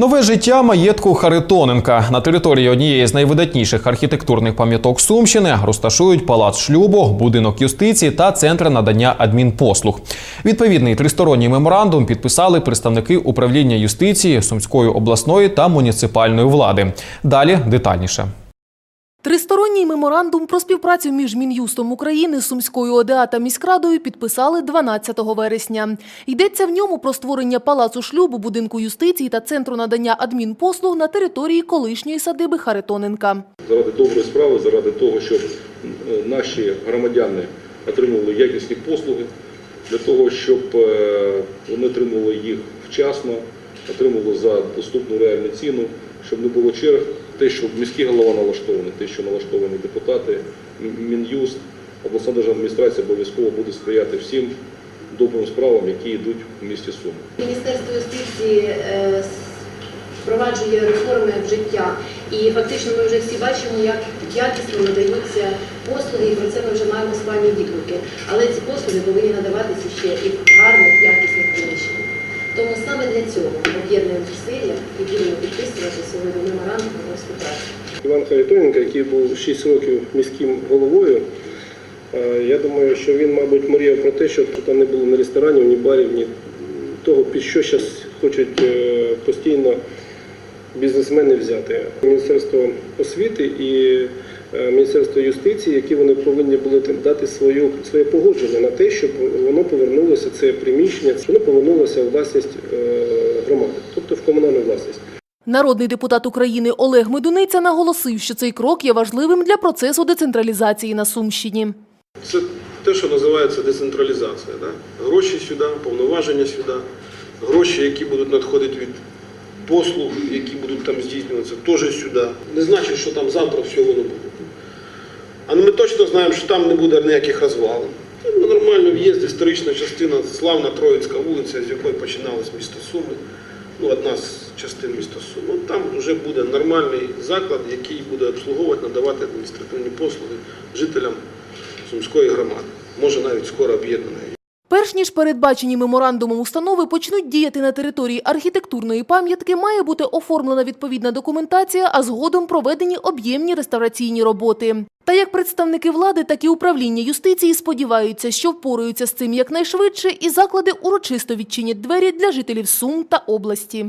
Нове життя маєтку Харитоненка на території однієї з найвидатніших архітектурних пам'яток Сумщини розташують палац шлюбу, будинок юстиції та центр надання адмінпослуг. Відповідний тристоронній меморандум підписали представники управління юстиції Сумської обласної та муніципальної влади. Далі детальніше. Тристоронній меморандум про співпрацю між Мін'юстом України, Сумською ОДА та міськрадою підписали 12 вересня. Йдеться в ньому про створення палацу шлюбу, будинку юстиції та центру надання адмінпослуг на території колишньої садиби Харитоненка. заради доброї справи, заради того, щоб е, наші громадяни отримували якісні послуги, для того, щоб е, вони отримували їх вчасно, отримували за доступну реальну ціну, щоб не було черг. Те, що міський голова налаштований, те, що налаштовані депутати, Мін'юст, обласна державна адміністрація обов'язково буде сприяти всім добрим справам, які йдуть в місті Суми. Міністерство юстиції е, впроваджує реформи в життя. І фактично ми вже всі бачимо, як якісно надаються послуги, і про це ми вже маємо вами відгуки. Але ці послуги повинні надаватися ще і в гарних, якісних приміщеннях. Саме для цього об'єднуємо зусилля і будемо підписувати сьогодні меморандум про співпрацю. Іван Харитоненко, який був 6 років міським головою, е, я думаю, що він, мабуть, мріяв про те, щоб тут не було ні ресторанів, ні барів, ні того, під що зараз хочуть е, постійно бізнесмени взяти. Міністерство освіти і е, Міністерство юстиції, які вони повинні були дати свою, своє погодження на те, щоб воно повернулося, це приміщення, воно повернулося у власність е, громади, тобто в комунальну власність. Народний депутат України Олег Медуниця наголосив, що цей крок є важливим для процесу децентралізації на Сумщині. Це те, що називається децентралізація. Да? Гроші сюди, повноваження сюди, гроші, які будуть надходити від послуг, які будуть там здійснюватися, теж сюди. Не значить, що там завтра всього не буде. Знаємо, що там не буде ніяких розвалин. Ну, нормально в'їзд, історична частина, славна Троїцька вулиця, з якої починалось місто Суми. Ну, одна з частин міста Суми. Там вже буде нормальний заклад, який буде обслуговувати, надавати адміністративні послуги жителям Сумської громади, може навіть скоро об'єднаної. Перш ніж передбачені меморандумом установи почнуть діяти на території архітектурної пам'ятки, має бути оформлена відповідна документація, а згодом проведені об'ємні реставраційні роботи. Та як представники влади, так і управління юстиції сподіваються, що впораються з цим якнайшвидше, і заклади урочисто відчинять двері для жителів Сум та області.